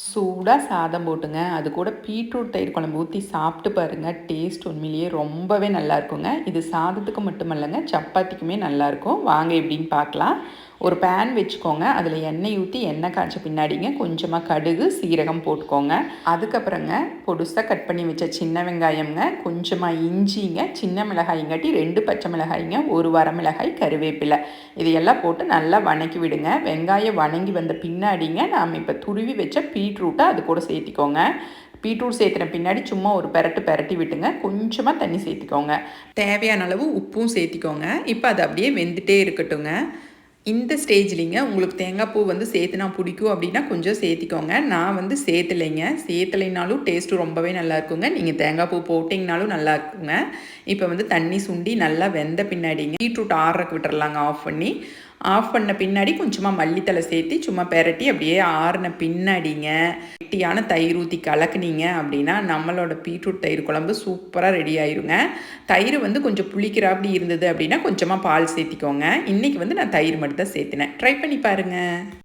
சூடாக சாதம் போட்டுங்க. அது கூட பீட்ரூட் தயிர் குழம்பு ஊற்றி சாப்பிட்டு பாருங்கள் டேஸ்ட் உண்மையிலேயே ரொம்பவே நல்லா இருக்குங்க. இது சாதத்துக்கு மட்டுமல்லங்க சப்பாத்திக்குமே நல்லாயிருக்கும் வாங்க எப்படின்னு பார்க்கலாம். ஒரு பேன் வச்சுக்கோங்க. அதில் எண்ணெய் ஊற்றி எண்ணெய் காய்ச்ச பின்னாடிங்க கொஞ்சமாக கடுகு சீரகம் போட்டுக்கோங்க. அதுக்கப்புறங்க பொடுசாக கட் பண்ணி வச்ச சின்ன வெங்காயம்ங்க கொஞ்சமாக இஞ்சிங்க சின்ன மிளகாய்ங்காட்டி ரெண்டு பச்சை மிளகாய்ங்க ஒரு வரமிளகாய் கருவேப்பிலை. இதையெல்லாம் போட்டு நல்லா வணக்கி விடுங்க. வெங்காயம் வணங்கி வந்த பின்னாடிங்க நாம் இப்போ துருவி வச்ச பீட்ரூட்டை அது கூட சேர்த்திக்கோங்க. பீட்ரூட் சேர்த்துன பின்னாடி சும்மா ஒரு பெரட்டு பெரட்டி விட்டுங்க. கொஞ்சமாக தண்ணி சேர்த்திக்கோங்க. தேவையான அளவு உப்பும் சேர்த்திக்கோங்க. இப்போ அது அப்படியே வெந்துட்டே இருக்கட்டுங்க. இந்த ஸ்டேஜ்லிங்க உங்களுக்கு தேங்காய் பூ வந்து சேர்த்துனா பிடிக்கும் அப்படின்னா கொஞ்சம் சேர்த்திக்கோங்க. நான் வந்து சேர்த்துலைங்க. சேர்த்தலைனாலும் டேஸ்ட்டு ரொம்பவே நல்லா இருக்குங்க. நீங்கள் தேங்காய் பூ போட்டிங்கனாலும் நல்லா இருக்குங்க. இப்போ வந்து தண்ணி சுண்டி நல்லா வெந்த பின்னாடிங்க. பீட்ரூட் ஆறுறக்கு விட்டுறலாங்க ஆஃப் பண்ணி. ஆஃப் பண்ண பின்னாடி கொஞ்சமாக மல்லித்தலை சேர்த்து சும்மா பெரட்டி அப்படியே ஆறின பின்னாடிங்க. கெட்டியான தயிர் ஊற்றி கலக்குனீங்க அப்படின்னா நம்மளோட பீட்ரூட் தயிர் குழம்பு சூப்பராக ரெடி ஆயிருங்க. தயிர் வந்து கொஞ்சம் புளிக்கிறாப்படி இருந்தது அப்படின்னா கொஞ்சமாக பால் சேர்த்திக்கோங்க. இன்றைக்கி வந்து நான் தயிர் மட்டும் தான் சேர்த்தினேன். ட்ரை பண்ணி பாருங்கள்